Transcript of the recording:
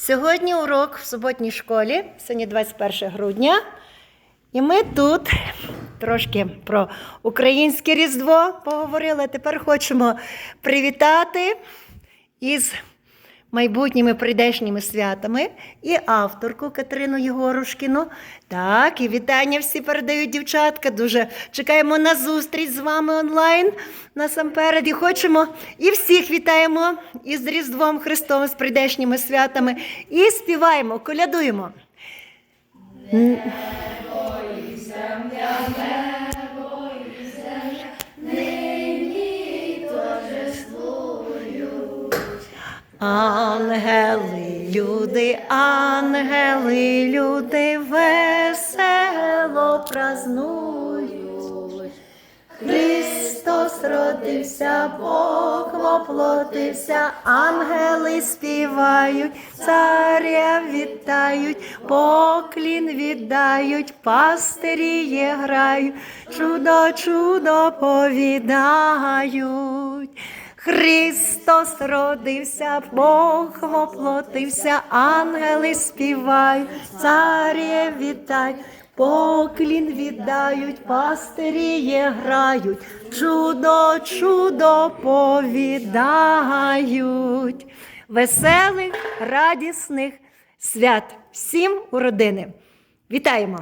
Сьогодні урок в суботній школі, сьогодні 21 грудня. І ми тут трошки про українське Різдво поговорили. Тепер хочемо привітати із майбутніми прийдешніми святами і авторку Катерину Єгорушкіну. Так, і вітання всі передають дівчатка. Дуже чекаємо на зустріч з вами онлайн насамперед. І хочемо і всіх вітаємо із Різдвом Христовим, з прийдешніми святами. І співаємо, колядуємо. Ангели, люди, ангели, люди весело празнують. Христос родився, Бог воплотився, ангели співають, царя вітають, поклін віддають, пастирі грають, чудо, чудо повідають. Христос родився, Бог воплотився, ангели співають, царє вітай, поклін віддають, пастирі грають, чудо, чудо повідають. Веселих, радісних свят всім у родини. Вітаємо!